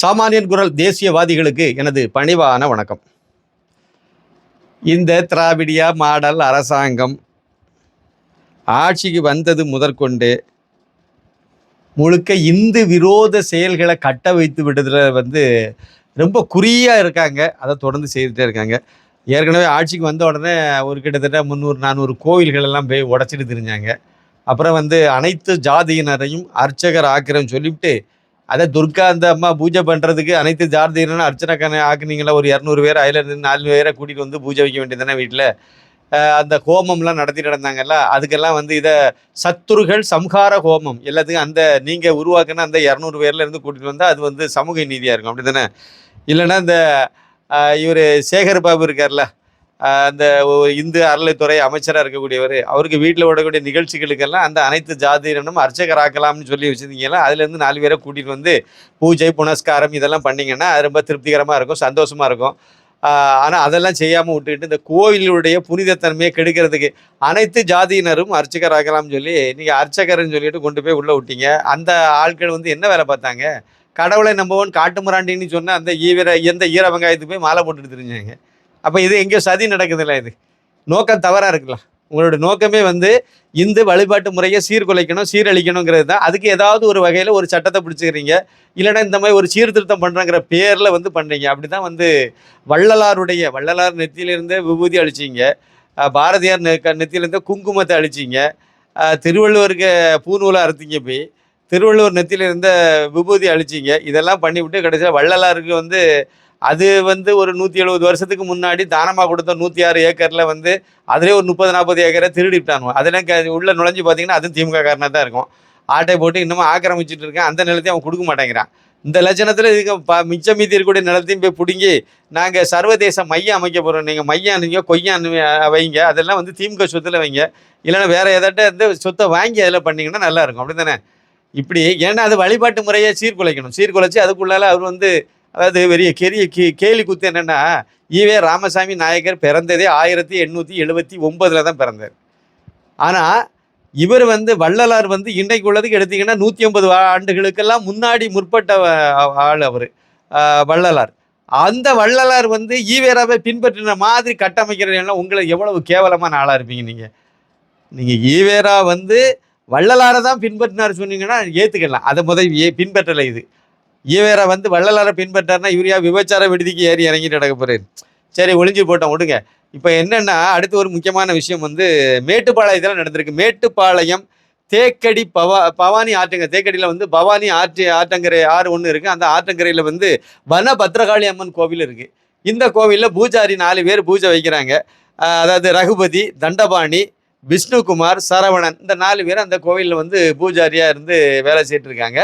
சாமானியன் குரல் தேசியவாதிகளுக்கு எனது பணிவான வணக்கம். இந்த திராவிடியா மாடல் அரசாங்கம் ஆட்சிக்கு வந்தது முதற்கொண்டு முழுக்க இந்து விரோத செயல்களை கட்ட வைத்து விடுறதுல வந்து ரொம்ப குறியாக இருக்காங்க. அதை தொடர்ந்து செய்துகிட்டே இருக்காங்க. ஏற்கனவே ஆட்சிக்கு வந்த உடனே ஒரு கிட்டத்தட்ட முந்நூறு நானூறு கோவில்களெல்லாம் போய் உடச்சிட்டு திரிஞ்சாங்க. அப்புறம் வந்து அனைத்து ஜாதியினரையும் அர்ச்சகர் ஆக்கிறேன்னு சொல்லிவிட்டு அதை துர்கா அந்த அம்மா பூஜை பண்ணுறதுக்கு அனைத்து ஜார்தீரனும் அர்ச்சனை ஆக்குனீங்களா? ஒரு இரநூறு பேர் அதில் இருந்து நாலு பேரை கூட்டிகிட்டு வந்து பூஜை வைக்க வேண்டியது தானே வீட்டில் அந்த ஹோமம்லாம் நடத்தி நடந்தாங்கல்ல அதுக்கெல்லாம் வந்து இதை சத்துருகள் சம்ஹார ஹோமம் எல்லாத்துக்கும் அந்த நீங்கள் உருவாக்குன அந்த இரநூறு பேர்லேருந்து கூட்டிகிட்டு வந்தால் அது வந்து சமூக நீதியாக இருக்கும் அப்படி தானே இல்லைன்னா இந்த இவர் சேகர் பாபு இருக்கார்ல அந்த இந்து அறநிலைத்துறை அமைச்சராக இருக்கக்கூடியவர் அவருக்கு வீட்டில் விடக்கூடிய நிகழ்ச்சிகளுக்கெல்லாம் அந்த அனைத்து ஜாதியினரும் அர்ச்சகராக்கலாம்னு சொல்லி வச்சுருந்தீங்கன்னா அதுலேருந்து நாலு பேரை கூட்டிகிட்டு வந்து பூஜை புனஸ்காரம் இதெல்லாம் பண்ணிங்கன்னா அது ரொம்ப திருப்திகரமாக இருக்கும் சந்தோஷமாக இருக்கும். ஆனால் அதெல்லாம் செய்யாமல் விட்டுக்கிட்டு இந்த கோயிலுடைய புனிதத்தன்மையை கெடுக்கிறதுக்கு அனைத்து ஜாதியினரும் அர்ச்சகராக்கலாம்னு சொல்லி நீங்கள் அர்ச்சகர்னு சொல்லிட்டு கொண்டு போய் உள்ளே விட்டீங்க. அந்த ஆட்கள் வந்து என்ன வேலை பார்த்தாங்க? கடவுளை நம்பவன் காட்டுமிராண்டின்னு சொன்ன அந்த ஈவிர எந்த ஈர வெங்காயத்துக்கு போய் மாலை போட்டுட்டு தெரிஞ்சாங்க. அப்போ இது எங்கேயோ சதி நடக்குதுல்ல இது. நோக்கம் தவறாக இருக்கலாம் உங்களோட நோக்கமே வந்து இந்து வழிபாட்டு முறையை சீர்குலைக்கணும் சீரழிக்கணுங்கிறது தான். அதுக்கு ஏதாவது ஒரு வகையில் ஒரு சட்டத்தை பிடிச்சிக்கிறீங்க. இல்லைன்னா இந்த மாதிரி ஒரு சீர்திருத்தம் பண்ணுறங்கிற பேரில் வந்து பண்ணுறீங்க அப்படி தான் வந்து வள்ளலாருடைய வள்ளலார் நெத்தியிலிருந்தே விபூதி அழிச்சிங்க. பாரதியார் நெ க- குங்குமத்தை அழிச்சிங்க. திருவள்ளுவருக்கு பூநூலாக அறுத்திங்க போய். திருவள்ளுவர் நெத்தியில இருந்த விபூதி அழிச்சிங்க. இதெல்லாம் பண்ணிவிட்டு கடைசியில் வள்ளலாருக்கு வந்து அது வந்து ஒரு நூற்றி எழுபது வருஷத்துக்கு முன்னாடி தானமாக கொடுத்த நூற்றி ஆறு ஏக்கரில் வந்து அதிலே ஒரு முப்பது நாற்பது ஏக்கரை திருடிட்டானுவோ. அதெல்லாம் க உள்ளே நுழைஞ்சு பார்த்தீங்கன்னா அதுவும் திமுக காரனாக தான் இருக்கும். ஆட்டை போட்டு இன்னமும் ஆக்கிரமிச்சிட்டு இருக்கேன். அந்த நிலத்தையும் அவன் கொடுக்க மாட்டேங்கிறான். இந்த லட்சணத்தில் இதுக்கு ப மிச்சம் மீதி இருக்கக்கூடிய நிலத்தையும் போய் பிடுங்கி நாங்கள் சர்வதேச மையம் அமைக்க போகிறோம் நீங்கள் மையம் நீங்கள் கொய்யான்னு வைங்க. அதெல்லாம் வந்து திமுக சொத்தில் வைங்க. இல்லைன்னா வேறு ஏதாட்ட வந்து சொத்தை வாங்கி அதில் பண்ணிங்கன்னா நல்லாயிருக்கும் அப்படி தானே இப்படி ஏன்னா அது வழிபாட்டு முறையை சீர்குலைக்கணும். சீர்குலைச்சி அதுக்குள்ளால அவர் வந்து அதாவது பெரிய கெரிய கே கேலி குத்து என்னென்னா ஈவே ராமசாமி நாயக்கர் பிறந்ததே ஆயிரத்தி எண்ணூற்றி எழுபத்தி ஒம்பதில் தான் பிறந்தார். ஆனால் இவர் வந்து வள்ளலார் வந்து இன்றைக்கு உள்ளதுக்கு எடுத்திங்கன்னா நூற்றி ஐம்பது ஆண்டுகளுக்கெல்லாம் முன்னாடி முற்பட்ட ஆள் அவர் வள்ளலார். அந்த வள்ளலார் வந்து ஈவேராவை பின்பற்றின மாதிரி கட்டமைக்கிறதுலாம் உங்களை எவ்வளவு கேவலமான ஆளாக இருப்பீங்க நீங்கள் நீங்கள் ஈவேரா வந்து வள்ளலாரை தான் பின்பற்றினார் சொன்னீங்கன்னா ஏற்றுக்கலாம் அதை முதல் ஏ பின்பற்றலை இது. ஈவேரா வந்து வள்ளலாரை பின்பற்றாருன்னா இவரையா விபச்சார விடுதிக்கு ஏறி இறங்கிட்டு நடக்க போறாரு? சரி ஒளிஞ்சு போட்டோம் விடுங்க இப்போ என்னென்னா அடுத்து ஒரு முக்கியமான விஷயம் வந்து மேட்டுப்பாளையத்தில் நடந்திருக்கு. மேட்டுப்பாளையம் தேக்கடி பவா பவானி ஆற்றங்க. தேக்கடியில் வந்து பவானி ஆற்று ஆற்றங்கரை ஆறு ஒன்று இருக்குது அந்த ஆற்றங்கரையில் வந்து வன பத்ரகாளி அம்மன் கோவில் இருக்குது இந்த கோவிலில் பூஜாரி நாலு பேர் பூஜை வைக்கிறாங்க. அதாவது ரகுபதி தண்டபாணி விஷ்ணுகுமார் சரவணன் இந்த நாலு பேர் அந்த கோவிலில் வந்து பூஜாரியாக இருந்து வேலை செய்துட்டு இருக்காங்க.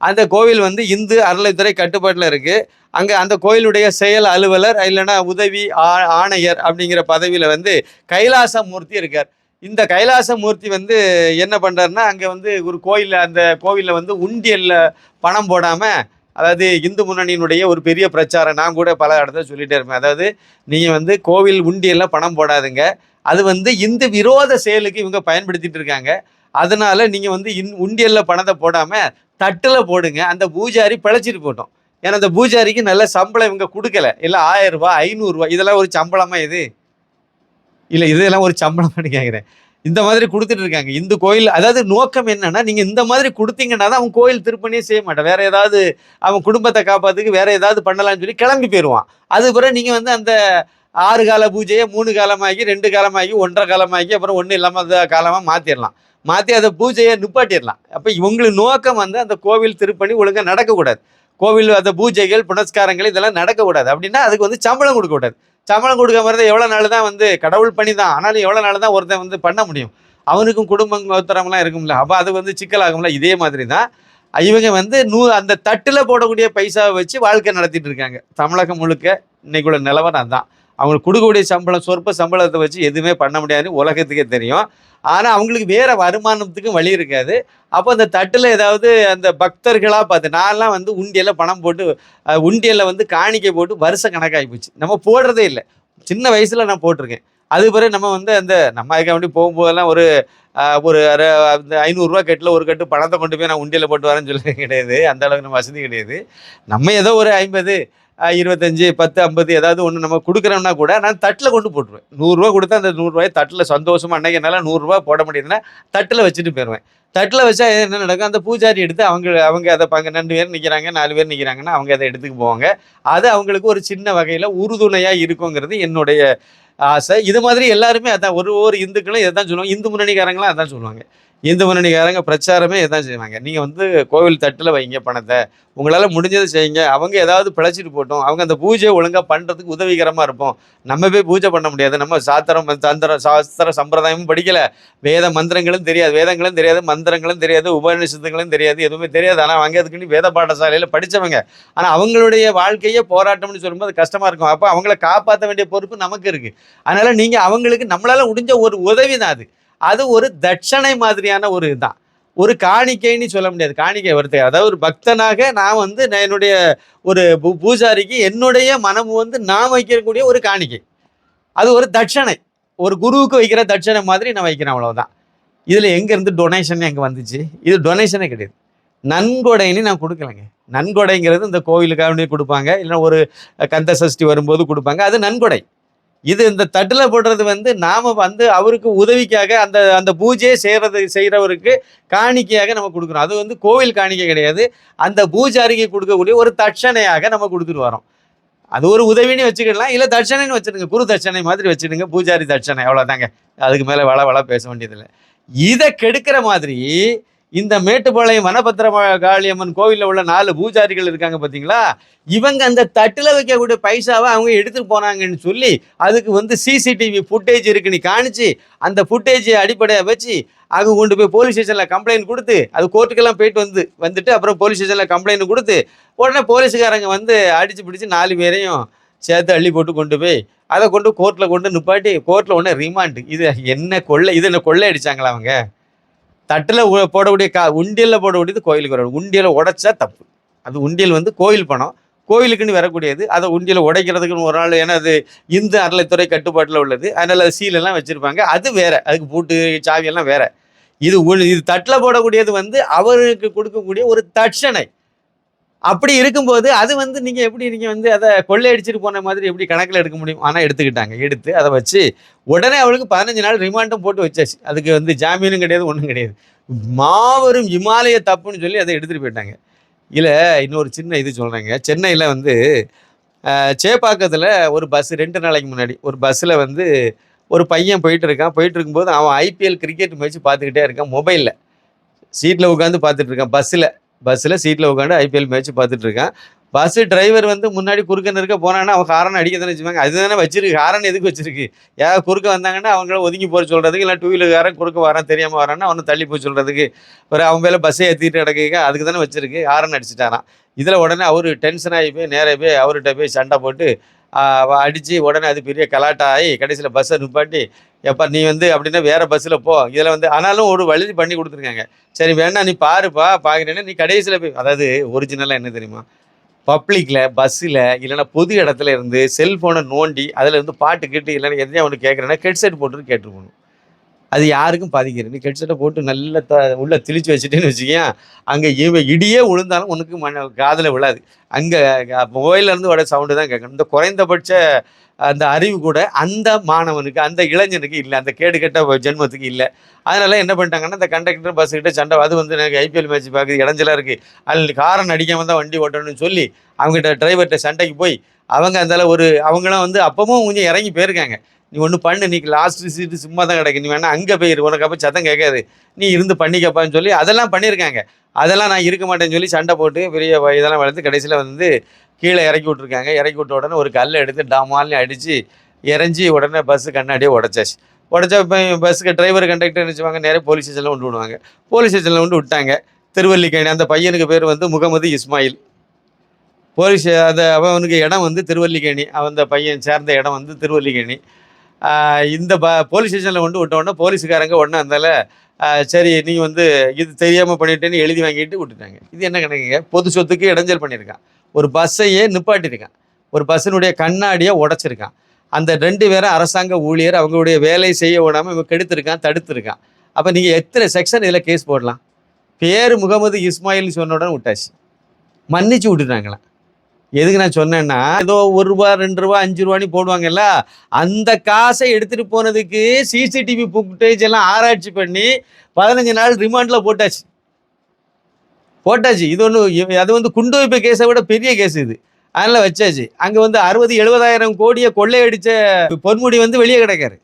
அந்த கோவில் வந்து இந்து அறநிலைத்துறை கட்டுப்பாட்டில் இருக்குது அங்கே அந்த கோயிலுடைய செயல் அலுவலர் இல்லைன்னா உதவி ஆ- ஆணையர் அப்படிங்கிற பதவியில் வந்து கைலாசமூர்த்தி இருக்கார். இந்த கைலாசமூர்த்தி வந்து என்ன பண்ணுறாருன்னா அங்கே வந்து ஒரு கோயிலில் அந்த கோவிலில் வந்து உண்டியலில் பணம் போடாமல் அதாவது இந்து முன்னணியினுடைய ஒரு பெரிய பிரச்சாரம் நான் கூட பல இடத்துல சொல்லிகிட்டே இருப்பேன். அதாவது நீங்கள் வந்து கோவில் உண்டியெல்லாம் பணம் போடாதுங்க. அது வந்து இந்து விரோத செயலுக்கு இவங்க பயன்படுத்திகிட்டு இருக்காங்க. அதனால நீங்கள் வந்து இன் உண்டியலில் பணத்தை போடாமல் தட்டில் போடுங்க. அந்த பூஜாரி பிழைச்சிட்டு போட்டோம். ஏன்னா அந்த பூஜாரிக்கு நல்ல சம்பளம் இவங்க கொடுக்கல. இல்லை ஆயிரம் ரூபாய் ஐநூறுரூவா இதெல்லாம் ஒரு சம்பளமா இது? இல்லை இதெல்லாம் ஒரு சம்பளமானு கேட்குறேன் இந்த மாதிரி கொடுத்துட்டு இருக்காங்க. இந்த கோயில் அதாவது நோக்கம் என்னன்னா நீங்கள் இந்த மாதிரி கொடுத்தீங்கன்னா தான் அவன் கோயில் திருப்பணியே செய்ய மாட்டான். வேற ஏதாவது அவன் குடும்பத்தை காப்பாத்துக்கு வேற ஏதாவது பண்ணலாம்னு சொல்லி கிளம்பி போயிடுவான் அது பிறகு நீங்கள் வந்து அந்த ஆறு கால பூஜையை மூணு காலமாகி ரெண்டு காலமாகி ஒன்றரை காலமாகி அப்புறம் ஒன்றும் இல்லாமல் காலமாக மாற்றிடலாம் மாற்றி அதை பூஜையை நிப்பாட்டிடலாம். அப்போ இவங்களுக்கு நோக்கம் வந்து அந்த கோவில் திருப்பணி ஒழுங்காக நடக்கக்கூடாது. கோவில் அந்த பூஜைகள் புனஸ்காரங்கள் இதெல்லாம் நடக்கக்கூடாது. அப்படின்னா அதுக்கு வந்து சம்பளம் கொடுக்கக்கூடாது சம்பளம் கொடுக்க இருந்தால் எவ்வளோ நாள் தான் வந்து கடவுள் பணி தான். ஆனாலும் எவ்வளோ நாள் தான் ஒருத்தன் வந்து பண்ண முடியும். அவனுக்கும் குடும்பம் ஒருத்தரம்லாம் இருக்கும்ல. அப்போ அது வந்து சிக்கலாகும்ல. இதே மாதிரி தான். இவங்க வந்து நூ அந்த தட்டில் போடக்கூடிய பைசாவை வச்சு வாழ்க்கை நடத்திட்டு இருக்காங்க. தமிழகம் முழுக்க இன்னைக்குள்ள நிலவரம் அதான். அவங்களுக்கு கொடுக்கக்கூடிய சம்பளம் சொற்ப சம்பளத்தை வச்சு எதுவுமே பண்ண முடியாதுன்னு உலகத்துக்கே தெரியும். ஆனால் அவங்களுக்கு வேறு வருமானத்துக்கும் வழி இருக்காது. அப்போ அந்த தட்டில் ஏதாவது அந்த பக்தர்களாக பார்த்து நான்லாம் வந்து உண்டியலில் பணம் போட்டு உண்டியில் உண்டியலில் வந்து காணிக்கை போட்டு வருஷ கணக்காகி போச்சு. நம்ம போடுறதே இல்லை. சின்ன வயசில் நான் போட்டிருக்கேன். அது பிறகு நம்ம வந்து அந்த நம்ம அதுக்கு வேண்டி போகும்போதெல்லாம் ஒரு ஒரு அரை- அந்த ஐநூறுரூவா கட்டில் ஒரு கட்டு பணத்தை கொண்டு போய் நான் உண்டியில் போட்டு வரேன்னு சொல்லி கிடையாது. அந்த அளவுக்கு நம்ம வசதி கிடையாது. நம்ம ஏதோ ஒரு ஐம்பது இருபத்தஞ்சு பத்து ஐம்பது ஏதாவது ஒன்று நம்ம கொடுக்குறோம்னா கூட நான் தட்டில் கொண்டு போட்டுருவேன். நூறுரூவா கொடுத்தா அந்த நூறுரூவாயை தட்டில் சந்தோஷமாக அன்னைக்கு என்னால் நூறுரூவா போட முடியுதுன்னா தட்டில் வச்சுட்டு போயிடுவேன். தட்டில் வச்சா என்ன நடக்கும்? அந்த பூஜாரி எடுத்து அவங்க அவங்க அதை பங்கு ரெண்டு பேர் நிற்கிறாங்க நாலு பேர் நிற்கிறாங்கன்னா அவங்க அதை எடுத்துக்கு போவாங்க. அது அவங்களுக்கு ஒரு சின்ன வகையில் உறுதுணையாக இருக்குங்கிறது என்னுடைய ஆசை. இது மாதிரி எல்லாருமே அதான் ஒரு ஒரு இந்துக்களும் இதை தான் சொல்லுவாங்க. இந்து முன்னணிக்காரங்களும் அதான் சொல்லுவாங்க. இந்து முன்னணிக்காரங்க பிரச்சாரமே இதான் செய்வாங்க. நீங்கள் வந்து கோவில் தட்டில் வைங்க பணத்தை. உங்களால் முடிஞ்சதை செய்யுங்க. அவங்க ஏதாவது பிழைச்சிட்டு போட்டோம் அவங்க அந்த பூஜையை ஒழுங்காக பண்ணுறதுக்கு உதவிகரமாக இருப்போம். நம்ம போய் பூஜை பண்ண முடியாது. நம்ம சாத்திரம் தந்திர சாஸ்திர சம்பிரதாயமும் படிக்கலை. வேத மந்திரங்களும் தெரியாது. வேதங்களும் தெரியாது. மந்திரங்களும் தெரியாது. உபநிஷத்துகளும் தெரியாது. எதுவுமே தெரியாது. ஆனால் அவங்க அதுக்குன்னு வேத பாடசாலையில் படித்தவங்க ஆனால் அவங்களுடைய வாழ்க்கையே போராட்டம்னு சொல்லும்போது கஷ்டமாக இருக்கும். அப்போ அவங்கள காப்பாற்ற வேண்டிய பொறுப்பு நமக்கு இருக்குது அதனால் நீங்கள் அவங்களுக்கு நம்மளால் முடிஞ்ச ஒரு உதவி தான் அது. அது ஒரு தட்சணை மாதிரியான ஒரு இதுதான். ஒரு காணிக்கைன்னு சொல்ல முடியாது. காணிக்கை வருது அதாவது ஒரு பக்தனாக நான் வந்து நான் என்னுடைய ஒரு பூ- பூஜாரிக்கு என்னுடைய மனம் வந்து நான் வைக்கக்கூடிய ஒரு காணிக்கை. அது ஒரு தட்சணை. ஒரு குருவுக்கு வைக்கிற தட்சணை மாதிரி நான் வைக்கிறேன் அவ்வளோதான் இதில் எங்கேருந்து டொனேஷன் எங்கே வந்துச்சு? இது டொனேஷனே கிடையாது. நன்கொடைன்னு நான் கொடுக்கலைங்க. நன்கொடைங்கிறது இந்த கோவிலுக்காக கொடுப்பாங்க. இல்லைன்னா ஒரு கந்த சஷ்டி வரும்போது கொடுப்பாங்க. அது நன்கொடை. இது இந்த தட்டில் போடுறது வந்து நாம் வந்து அவருக்கு உதவிக்காக அந்த அந்த பூஜையை செய்கிறது செய்கிறவருக்கு காணிக்கையாக நம்ம கொடுக்குறோம். அது வந்து கோவில் காணிக்கை கிடையாது. அந்த பூஜாரிக்கு கொடுக்கக்கூடிய ஒரு தட்சணையாக நம்ம கொடுத்துட்டு வரோம். அது ஒரு உதவின்னு வச்சுக்கலாம் இல்லை தட்சணைன்னு வச்சுடுங்க. குரு தட்சணை மாதிரி வச்சுடுங்க. பூஜாரி தட்சணை. அவ்வளோதாங்க அதுக்கு மேலே வள வள பேச வேண்டியதில்லை. இதை கெடுக்கிற மாதிரி இந்த மேட்டுப்பாளையம் வனபத்திர காளியம்மன் கோவிலில் உள்ள நாலு பூஜாரிகள் இருக்காங்க பார்த்தீங்களா இவங்க அந்த தட்டில் வைக்கக்கூடிய பைசாவை அவங்க எடுத்துட்டு போனாங்கன்னு சொல்லி அதுக்கு வந்து சிசிடிவி ஃபுட்டேஜ் இருக்குன்னு காணிச்சு அந்த ஃபுட்டேஜை அடிப்படையாக வச்சு அங்கே கொண்டு போய் போலீஸ் ஸ்டேஷனில் கம்ப்ளைண்ட் கொடுத்து அது கோர்ட்டுக்கெல்லாம் போயிட்டு வந்து வந்துட்டு அப்புறம் போலீஸ் ஸ்டேஷனில் கம்ப்ளைண்ட் கொடுத்து உடனே போலீஸுக்காரங்க வந்து அடித்து பிடிச்சி நாலு பேரையும் சேர்த்து அள்ளி போட்டு கொண்டு போய் அதை கொண்டு கோர்ட்டில் கொண்டு நிப்பாட்டி கோர்ட்டில் உடனே ரிமாண்டு இது என்ன கொள்ளை இது என்ன கொள்ளை அடிச்சாங்களா அவங்க? தட்டில் போடக்கூடிய கா உண்டியலில் போடக்கூடியது கோயிலுக்கு வரணும். உண்டியலை உடைச்சா தப்பு. அது உண்டியல் வந்து கோயில் பணம். கோயிலுக்குன்னு வரக்கூடியது. அதை உண்டியில் உடைக்கிறதுக்குன்னு ஒரு நாள் ஏன்னா அது இந்து அறளைத்துறை கட்டுப்பாட்டில் உள்ளது. அதனால் அது சீலெல்லாம் வச்சுருப்பாங்க. அது வேறு. அதுக்கு பூட்டு சாவியெல்லாம் வேறு. இது உ- இது தட்டில் போடக்கூடியது வந்து அவருக்கு கொடுக்கக்கூடிய ஒரு தட்சணை. அப்படி இருக்கும்போது அது வந்து நீங்கள் எப்படி நீங்கள் வந்து அதை கொள்ளையடிச்சிட்டு போன மாதிரி எப்படி கணக்கில் எடுக்க முடியும்? ஆனால் எடுத்துக்கிட்டாங்க. எடுத்து அதை வச்சு உடனே அவளுக்கு பதினஞ்சு நாள் ரிமாண்டும் போட்டு வச்சாச்சு. அதுக்கு வந்து ஜாமீனும் கிடையாது ஒன்றும் கிடையாது. மாபெரும் இமாலய தப்புன்னு சொல்லி அதை எடுத்துகிட்டு போயிட்டாங்க. இல்லை இன்னொரு சின்ன இது சொல்கிறேங்க சென்னையில் வந்து சேப்பாக்கத்தில் ஒரு பஸ் ரெண்டு நாளைக்கு முன்னாடி ஒரு பஸ்ஸில் வந்து ஒரு பையன் போயிட்டு இருக்கான். போயிட்டு இருக்கும்போது அவன் ஐபிஎல் கிரிக்கெட் மேட்ச் பார்த்துக்கிட்டே இருக்கான். மொபைலில் சீட்டில் உட்காந்து பார்த்துட்டு இருக்கான். பஸ்ஸில் பஸ்ஸில் சீட்டில் உட்காந்து ஐபிஎல் மேட்ச் பார்த்துட்டு பஸ்ஸு பஸ் டிரைவர் வந்து முன்னாடி குறுக்க நிற்க போனான்னா அவன் ஹாரன் அடிக்க தானே வச்சுப்பாங்க அதுதானே வச்சிருக்கு. ஹாரன் எதுக்கு வச்சிருக்கு? யாராவது குறுக்க வந்தாங்கன்னா அவங்கள ஒதுங்கி போக சொல்கிறதுக்கு இல்லை டூ வீலர்காரன் குறுக்க வரான் தெரியாமல் வரான்னா அவனை தள்ளி போய் சொல்கிறதுக்கு ஒரு அவன் மேலே பஸ்ஸை ஏற்றிட்டு கிடக்குங்க அதுக்கு தானே வச்சிருக்கு. ஹாரன் அடிச்சிட்டாரான் இதில் உடனே அவர் டென்ஷன் ஆகி போய் நேராக போய் அவர்கிட்ட போய் சண்டை போட்டு அடித்து உடனே அது பெரிய கலாட்டாகி கடைசியில் பஸ்ஸை நிப்பாட்டி எப்பா நீ வந்து அப்படின்னா வேறு பஸ்ஸில் போ. இதில் வந்து ஆனாலும் ஒரு வழி பண்ணி கொடுத்துருக்காங்க. சரி வேணா நீ பாருப்பா பார்க்குறேன்னா நீ கடைசியில் போய் அதாவது ஒரிஜினலாக என்ன தெரியுமா? பப்ளிக்கில் பஸ்ஸில் இல்லைன்னா பொது இடத்துல இருந்து செல்ஃபோனை நோண்டி அதில் இருந்து பாட்டு கேட்டு இல்லைன்னா எதையும் அவனுக்கு கேட்குறேன்னா ஹெட்செட் போட்டு கேட்டுருக்கணும். அது யாருக்கும் பாதிக்கிறது நீ ஹெட்செட்டை போட்டு நல்ல த உள்ளே திணிச்சு வச்சுட்டேன்னு வச்சுக்கேன் அங்கே இடியே விழுந்தாலும் உனக்கு மன காதில் விழாது. அங்கே மொபைல்லேருந்து வர சவுண்டு தான் கேட்கணும். இந்த குறைந்தபட்ச அந்த அறிவு கூட அந்த மாணவனுக்கு அந்த இளைஞனுக்கு இல்லை. அந்த கேடு கெட்ட ஜென்மத்துக்கு இல்லை. அதனால என்ன பண்ணிட்டாங்கன்னா இந்த கண்டக்டர் பஸ் கிட்ட சண்டை அது வந்து எனக்கு ஐபிஎல் மேட்ச் பார்க்குது இடைஞ்சலா இருக்குது அதில் காரன் அடிக்காமல் தான் வண்டி ஓட்டணும்னு சொல்லி அவங்ககிட்ட டிரைவர்கிட்ட சண்டைக்கு போய் அவங்க அந்தால ஒரு அவங்களாம் வந்து அப்பவும் கொஞ்சம் இறங்கி போயிருக்காங்க. நீ ஒன்று பண்ணு நீ லாஸ்ட் சீட்டு சும்மா தான் கிடைக்கும் நீ வேணா அங்கே போயிரு. உனக்கு அப்போ சத்தம் கேட்காது. நீ இருந்து பண்ணிக்கப்பான்னு சொல்லி அதெல்லாம் பண்ணியிருக்காங்க அதெல்லாம் நான் இருக்க மாட்டேன்னு சொல்லி சண்டை போட்டு பெரிய இதெல்லாம் வளர்த்து கடைசியில் வந்து கீழே இறக்கி விட்ருக்காங்க இறக்கி விட்ட உடனே ஒரு கல்லை எடுத்து டாமால்னு அடித்து இறஞ்சி உடனே பஸ்ஸு கண்ணாடியே உடச்சாச்சு. உடச்சா இப்போ பஸ்ஸுக்கு டிரைவர் கண்டக்டர் நினச்சிவாங்க நிறைய போலீஸ் ஸ்டேஷனில் கொண்டு விடுவாங்க. போலீஸ் ஸ்டேஷனில் கொண்டு விட்டாங்க. திருவல்லிக்கேணி அந்த பையனுக்கு பேர் வந்து முகமது இஸ்மாயில். போலீஸ் அந்த அவனுக்கு இடம் வந்து திருவல்லிக்கேணி. அவன் அந்த பையன் சேர்ந்த இடம் வந்து திருவல்லிக்கேணி. இந்த ப போலீஸ் ஸ்டேஷனில் கொண்டு விட்ட உடனே போலீஸுக்காரங்க உடனே அந்தால சரி நீ வந்து இது தெரியாமல் பண்ணிட்டேன்னு எழுதி வாங்கிட்டு விட்டுட்டாங்க. இது என்ன கணக்குங்க? பொது சொத்துக்கு இடைஞ்சல் பண்ணியிருக்கான். ஒரு பஸ்ஸையே நிப்பாட்டியிருக்கான். ஒரு பஸ்ஸினுடைய கண்ணாடியை உடைச்சிருக்கான். அந்த ரெண்டு பேரும் அரசாங்க ஊழியர் அவங்களுடைய வேலை செய்ய விடாமல் இவன் கெடுத்திருக்கான் தடுத்திருக்கான். அப்போ நீங்கள் எத்தனை செக்ஷன் இதில் கேஸ் போடலாம்? பேர் முகமது இஸ்மாயில்னு சொன்ன உடனே விட்டாச்சு. மன்னிச்சு விட்டுட்டாங்களாம். எதுக்கு நான் சொன்னேன்னா ஏதோ ஒரு ரூபா ரெண்டு ரூபா அஞ்சு ரூபான்னு போடுவாங்கல்ல அந்த காசை எடுத்துகிட்டு போனதுக்கு சிசிடிவி ஃபுட்டேஜ் எல்லாம் ஆராய்ச்சி பண்ணி பதினஞ்சு நாள் ரிமாண்டில் போட்டாச்சு. போட்டாச்சு. இது ஒன்று அது வந்து குண்டு வைப்பு கேஸை விட பெரிய கேஸ் இது. அதனால் வச்சாச்சு. அங்கே வந்து அறுபது எழுபதாயிரம் கோடியை கொள்ளையடித்த பொன்முடி வந்து வெளியே கிடக்காரு.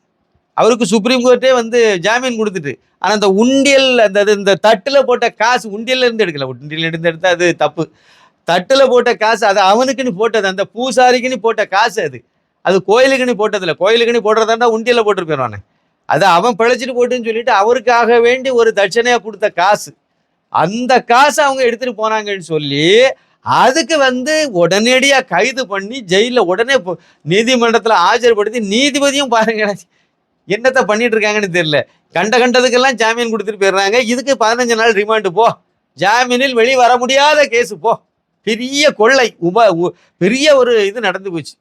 அவருக்கு சுப்ரீம் கோர்ட்டே வந்து ஜாமீன் கொடுத்துட்டு ஆனால் அந்த உண்டியல் அந்த அது இந்த தட்டில் போட்ட காசு உண்டியல்ல இருந்து எடுக்கல. உண்டியல் இருந்து எடுத்தால் அது தப்பு. தட்டில் போட்ட காசு அது அவனுக்குன்னு போட்டது அந்த பூசாரிக்குன்னு போட்ட காசு அது. அது கோயிலுக்குன்னு போட்டதில்ல. கோயிலுக்குன்னு போடுறதாண்டா உண்டியில் போட்டு போயிடுவானே அது அவன் பிழைச்சிட்டு போட்டுன்னு சொல்லிட்டு அவருக்காக வேண்டி ஒரு தட்சணையாக கொடுத்த காசு. அந்த காசை அவங்க எடுத்துகிட்டு போனாங்கன்னு சொல்லி அதுக்கு வந்து உடனடியாக கைது பண்ணி ஜெயிலில் உடனே போ- நீதிமன்றத்தில் ஆஜர்படுத்தி நீதிபதியும் பாருங்க என்னத்தை பண்ணிட்டு இருக்காங்கன்னு தெரியல. கண்ட கண்டதுக்கெல்லாம் ஜாமீன் கொடுத்துட்டு போயிடுறாங்க. இதுக்கு பதினஞ்சு நாள் ரிமாண்டு போ. ஜாமீனில் வெளியே வர முடியாத கேஸு போ. பெரிய கொள்ளை உப உ- பெரிய ஒரு இது நடந்து போச்சு.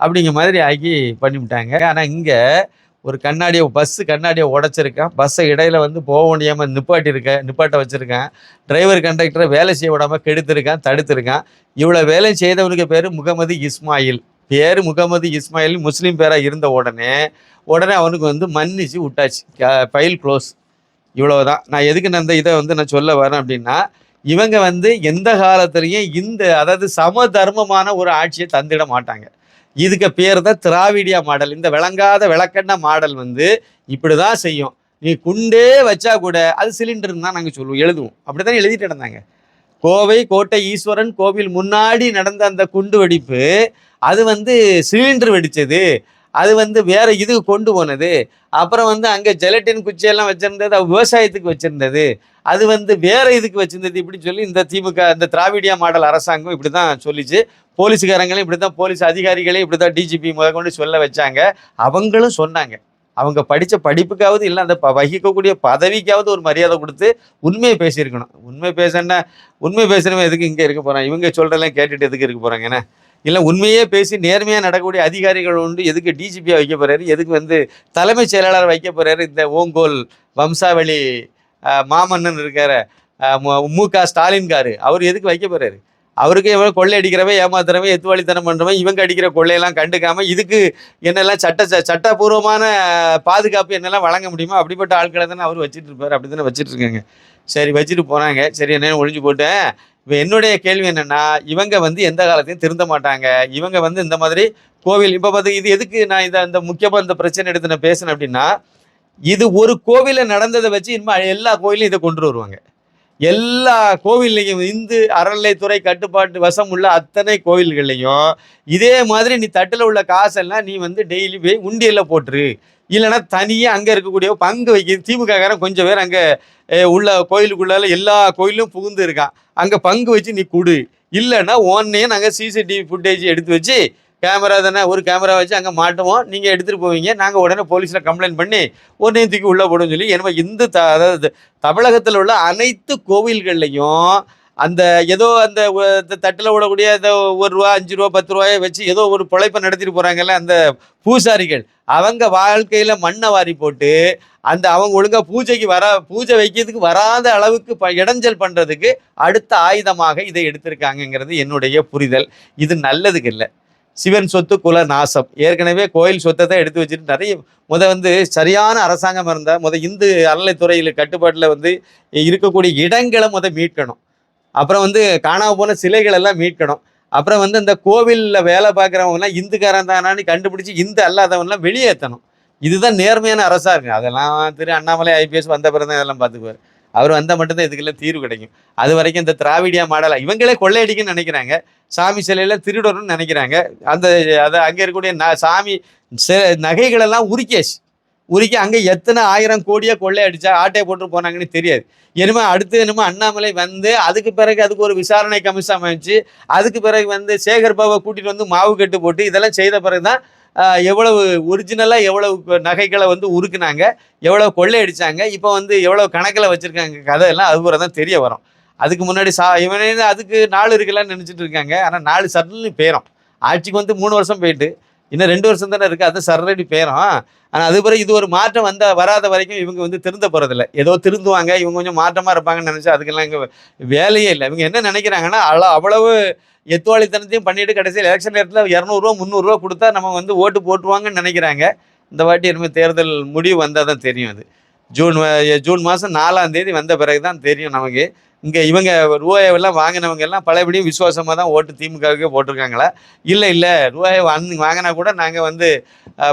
அப்படிங்கிற மாதிரி ஆக்கி பண்ணிவிட்டாங்க. ஆனால் இங்கே ஒரு கண்ணாடியை பஸ்ஸு கண்ணாடியை உடச்சிருக்கேன். பஸ்ஸை இடையில வந்து போக முடியாமல் நிப்பாட்டியிருக்கேன் நிப்பாட்ட வச்சுருக்கேன். டிரைவர் கண்டக்டரை வேலை செய்ய விடாமல் கெடுத்திருக்கேன் தடுத்திருக்கேன். இவ்வளோ வேலை செய்தவனுக்கு பேர் முகமது இஸ்மாயில். பேர் முகமது இஸ்மாயில் முஸ்லீம் பேராக இருந்த உடனே உடனே அவனுக்கு வந்து மன்னிச்சு விட்டாச்சு. ஃபைல் க்ளோஸ் இவ்வளவுதான். நான் எதுக்கு நான் இந்த இதை வந்து நான் சொல்ல வரேன் அப்படின்னா இவங்க வந்து எந்த காலத்துலேயும் இந்த அதாவது சம தர்மமான ஒரு ஆட்சியை தந்திட மாட்டாங்க. இதுக்கு பேர் தான் திராவிடியா மாடல். இந்த விளங்காத விளக்கண்ண மாடல் வந்து இப்படி தான் செய்யும். நீ குண்டே வச்சா கூட அது சிலிண்டர்னு தான் நாங்கள் சொல்லுவோம் எழுதுவோம். அப்படி தான் எழுதிட்டு இருந்தாங்க கோவை கோட்டை ஈஸ்வரன் கோவில் முன்னாடி நடந்த அந்த குண்டு வெடிப்பு அது வந்து சிலிண்டர் வெடித்தது அது வந்து வேற இதுக்கு கொண்டு போனது. அப்புறம் வந்து அங்கே ஜெலட்டின் குச்சியெல்லாம் வச்சிருந்தது அது விவசாயத்துக்கு வச்சிருந்தது. அது வந்து வேற இதுக்கு வச்சிருந்தது இப்படின்னு சொல்லி இந்த திமுக இந்த திராவிடியா மாடல் அரசாங்கம் இப்படி தான் சொல்லிச்சு. போலீஸ்காரங்களையும் இப்படி தான் போலீஸ் அதிகாரிகளையும் இப்படி தான் டிஜிபி முதற்கொண்டு சொல்ல வச்சாங்க. அவங்களும் சொன்னாங்க. அவங்க படித்த படிப்புக்காவது இல்லை அந்த ப- வகிக்கக்கூடிய பதவிக்காவது ஒரு மரியாதை கொடுத்து உண்மையை பேசியிருக்கணும். உண்மை பேசன்னா உண்மை பேசுகிறவன் எதுக்கு இங்கே இருக்க போகிறான் இவங்க சொல்கிறதெல்லாம் கேட்டுட்டு எதுக்கு இருக்க போகிறாங்க என்ன? இல்லை உண்மையே பேசி நேர்மையாக நடக்கக்கூடிய அதிகாரிகள் உண்டு. எதுக்கு டிஜிபியாக வைக்க போகிறாரு எதுக்கு வந்து தலைமைச் செயலாளர் வைக்க போகிறாரு இந்த ஓங்கோல் வம்சாவளி மாமன்னன் இருக்கிற மு- க ஸ்டாலின் காரு அவர் எதுக்கு வைக்க போகிறாரு அவருக்கு எவ்வளோ கொள்ளை அடிக்கிறவன் ஏமாத்துறவன் எத்துவாளித்தனம் பண்ணுறவன் இவங்க அடிக்கிற கொள்ளையெல்லாம் கண்டுக்காமல் இதுக்கு என்னெல்லாம் சட்ட ச- சட்டபூர்வமான பாதுகாப்பு என்னெல்லாம் வழங்க முடியுமோ அப்படிப்பட்ட ஆட்களை தானே அவர் வச்சுட்டு இருப்பார். அப்படி தானே வச்சுட்டு இருக்காங்க. சரி வச்சுட்டு போனாங்க. சரி என்னென்னு ஒழிஞ்சு போட்டேன். இப்போ என்னுடைய கேள்வி என்னென்னா இவங்க வந்து எந்த காலத்தையும் திருந்த மாட்டாங்க. இவங்க வந்து இந்த மாதிரி கோவில் இப்போ பார்த்து இது எதுக்கு நான் இதை இந்த முக்கியமாக இந்த பிரச்சனை எடுத்து நான் பேசினேன் அப்படின்னா இது ஒரு கோவிலில் நடந்ததை வச்சு இனிமேல் எல்லா கோயிலையும் இதை கொண்டு வருவாங்க. எல்லா கோவில்லையும் இந்து அறநிலைத்துறை கட்டுப்பாட்டு வசம் உள்ள அத்தனை கோவில்கள்லையும் இதே மாதிரி நீ தட்டில் உள்ள காசெல்லாம் நீ வந்து டெய்லி போய் உண்டியலில் போட்டுரு. இல்லைன்னா தனியாக அங்கே இருக்கக்கூடிய பங்கு வைக்க திமுககாரன் கொஞ்சம் பேர் அங்கே உள்ள கோயிலுக்குள்ளால எல்லா கோயிலும் புகுந்து இருக்கான் அங்கே பங்கு வச்சு நீ கொடு. இல்லைன்னா ஒன்னே நாங்கள் சிசிடிவி ஃபுட்டேஜ் எடுத்து வச்சு கேமரா தானே ஒரு கேமரா வச்சு அங்கே மாட்டுவோம். நீங்கள் எடுத்துகிட்டு போவீங்க. நாங்கள் உடனே போலீஸில் கம்ப்ளைண்ட் பண்ணி ஒன்றையும் தூக்கி உள்ளே போடுன்னு சொல்லி ஏன்னா இந்து த அதாவது தமிழகத்தில் உள்ள அனைத்து கோவில்கள்லையும் அந்த ஏதோ அந்த இந்த தட்டில் விடக்கூடிய அந்த ஒரு ரூபா அஞ்சு ரூபா பத்து ரூபாயை வச்சு ஏதோ ஒரு பிழைப்பை நடத்திட்டு போகிறாங்கல்ல அந்த பூசாரிகள். அவங்க வாழ்க்கையில் மண்ணை வாரி போட்டு அந்த அவங்க ஒழுங்கா பூஜைக்கு வர பூஜை வைக்கிறதுக்கு வராத அளவுக்கு ப இடைஞ்சல் பண்ணுறதுக்கு அடுத்த ஆயுதமாக இதை எடுத்திருக்காங்கங்கிறது என்னுடைய புரிதல். இது நல்லதுக்கு இல்லை. சிவன் சொத்து குல நாசம். ஏற்கனவே கோயில் சொத்தை தான் எடுத்து வச்சுட்டு நிறைய முத வந்து சரியான அரசாங்கம் இருந்தால் முத இந்து அறநிலைத்துறையில் கட்டுப்பாட்டில் வந்து இருக்கக்கூடிய இடங்களை முத மீட்கணும். அப்புறம் வந்து காணாமல் போன சிலைகள் எல்லாம் மீட்கணும். அப்புறம் வந்து இந்த கோவிலில் வேலை பார்க்குறவங்கலாம் இந்துக்காரன் தானான்னு கண்டுபிடிச்சி இந்து அல்லாதவங்கலாம் வெளியேற்றணும் இதுதான் நேர்மையான அரசாக இருக்கு. அதெல்லாம் திரு அண்ணாமலை ஐபிஎஸ் வந்த பிறகு தான் இதெல்லாம் பார்த்துக்குவார். அவர் வந்தால் மட்டும்தான் இதுக்கெல்லாம் தீர்வு கிடைக்கும். அது வரைக்கும் இந்த திராவிடியா மாடலாக இவங்களே கொள்ளையடிக்குன்னு நினைக்கிறாங்க. சாமி சிலையில திருடணும்னு நினைக்கிறாங்க. அந்த அதை அங்கே இருக்கக்கூடிய ந சாமி சி- நகைகளெல்லாம் உரிக்கேஷ் உரிக்க அங்கே எத்தனை ஆயிரம் கோடியாக கொள்ளை அடித்தா ஆட்டையை போட்டு போனாங்கன்னு தெரியாது. இனிமே அடுத்து என்னமோ அண்ணாமலை வந்து அதுக்கு பிறகு அதுக்கு ஒரு விசாரணை கமிஷன் அமைச்சு அதுக்கு பிறகு வந்து சேகர் பாபா கூட்டிட்டு வந்து மாவு கட்டு போட்டு இதெல்லாம் செய்த பிறகு தான் எவ்வளவு ஒரிஜினலாக எவ்வளவு நகைகளை வந்து உருக்குனாங்க எவ்வளவு கொள்ளை அடிச்சாங்க இப்போ வந்து எவ்வளவு கணக்கில் வச்சுருக்காங்க கதை எல்லாம் அது தான் தெரிய வரும். அதுக்கு முன்னாடி சா இவனே அதுக்கு நாலு இருக்கலாம்னு நினச்சிட்டு இருக்காங்க. ஆனால் நாலு சட்டுன்னு போயிடும் ஆட்சிக்கு வந்து மூணு வருஷம் போயிட்டு. இன்னும் ரெண்டு வருஷம் தானே இருக்குது அது சரடி பேரும் ஆனால் அது பிறகு இது ஒரு மாற்றம் வந்த வராத வரைக்கும் இவங்க வந்து திருந்த போகிறதில்ல ஏதோ திருந்துவாங்க இவங்க கொஞ்சம் மாற்றமாக இருப்பாங்கன்னு நினச்சா அதுக்கெல்லாம் இங்கே வேலையே இல்லை. இவங்க என்ன நினைக்கிறாங்கன்னா அவ்வளோ அவ்வளவு எத்துவாளித்தனத்தையும் பண்ணிட்டு கடைசியில் எலெக்ஷன் நேரத்தில் இரநூறுவா முந்நூறுரூவா கொடுத்தா நம்ம வந்து ஓட்டு போட்டுருவாங்கன்னு நினைக்கிறாங்க. இந்த வாட்டி இனிமேல் தேர்தல் முடிவு வந்தால் தான் தெரியும் அது. ஜூன் ஜூன் மாதம் நாலாம் தேதி வந்த பிறகு தான் தெரியும் நமக்கு. இங்கே இவங்க ரூபாயெல்லாம் வாங்கினவங்க எல்லாம் பழையபடியும் விசுவாசமாக தான் ஓட்டு திமுகவுக்கே போட்டிருக்காங்களா? இல்லை இல்லை. ரூபாயை வாங்கி வாங்கினா கூட நாங்கள் வந்து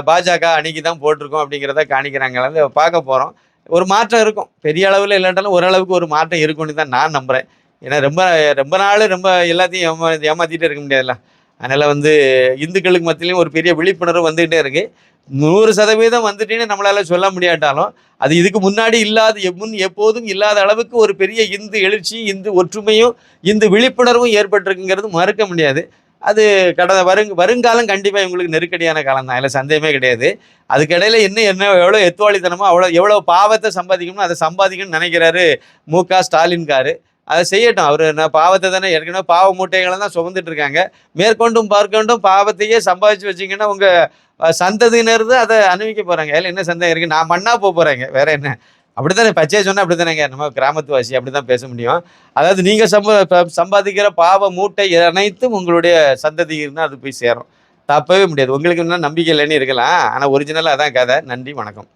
பாஜக அணிக்கு தான் போட்டிருக்கோம் அப்படிங்கிறத காணிக்கிறாங்களா? பார்க்க போகிறோம் ஒரு மாற்றம் இருக்கும். பெரிய அளவில் இல்லாட்டாலும் ஓரளவுக்கு ஒரு மாற்றம் இருக்கும்னு தான் நான் நம்புகிறேன் ஏன்னா ரொம்ப ரொம்ப நாள் ரொம்ப எல்லாத்தையும் ஏமா ஏமாற்றிட்டே இருக்க முடியாதுல்ல. அதனால் வந்து இந்துக்களுக்கு மத்தியிலையும் ஒரு பெரிய விழிப்புணர்வு வந்துகிட்டே இருக்குது நூறு சதவீதம் வந்துட்டேன்னு நம்மளால் சொல்ல முடியாட்டாலும் அது இதுக்கு முன்னாடி இல்லாத முன் எப்போதும் இல்லாத அளவுக்கு ஒரு பெரிய இந்து எழுச்சி இந்து ஒற்றுமையும் இந்து விழிப்புணர்வும் ஏற்பட்டிருக்குங்கிறது மறுக்க முடியாது. அது கடந்த வருங் வருங்காலம் கண்டிப்பாக இவங்களுக்கு நெருக்கடியான காலம் தான். அதில் சந்தேகமே கிடையாது. அதுக்கிடையில் இன்னும் என்ன எவ்வளோ எத்துவாளித்தனமோ அவ்வளோ எவ்வளோ பாவத்தை சம்பாதிக்கணுமோ அதை சம்பாதிக்கணும்னு நினைக்கிறாரு மு க ஸ்டாலின்காரு. அதை செய்யட்டும். அவர் நான் பாவத்தை தானே ஏற்கனவே பாவ மூட்டைகளை தான் சுமந்துட்டு இருக்காங்க. மேற்கொண்டும் பார்க்கொண்டும் பாவத்தையே சம்பாதிச்சு வச்சிங்கன்னா உங்கள் சந்ததியினர் தான் அதை அனுபவிக்க போகிறாங்க அதில் என்ன சந்தேகம் இருக்குது நான் மண்ணா போக போகிறேங்க வேறு என்ன? அப்படித்தானே பச்சையை சொன்னால் அப்படி தானேங்க நம்ம கிராமத்துவாசி அப்படி தான் பேச முடியும். அதாவது நீங்கள் சம்ப சம்பாதிக்கிற பாவ மூட்டை அனைத்தும் உங்களுடைய சந்ததியினர் அது போய் சேரும். தப்பவே முடியாது. உங்களுக்கு இன்னும் நம்பிக்கை இல்லைன்னு இருக்கலாம். ஆனால் ஒரிஜினலாக அதான் கதை. நன்றி வணக்கம்.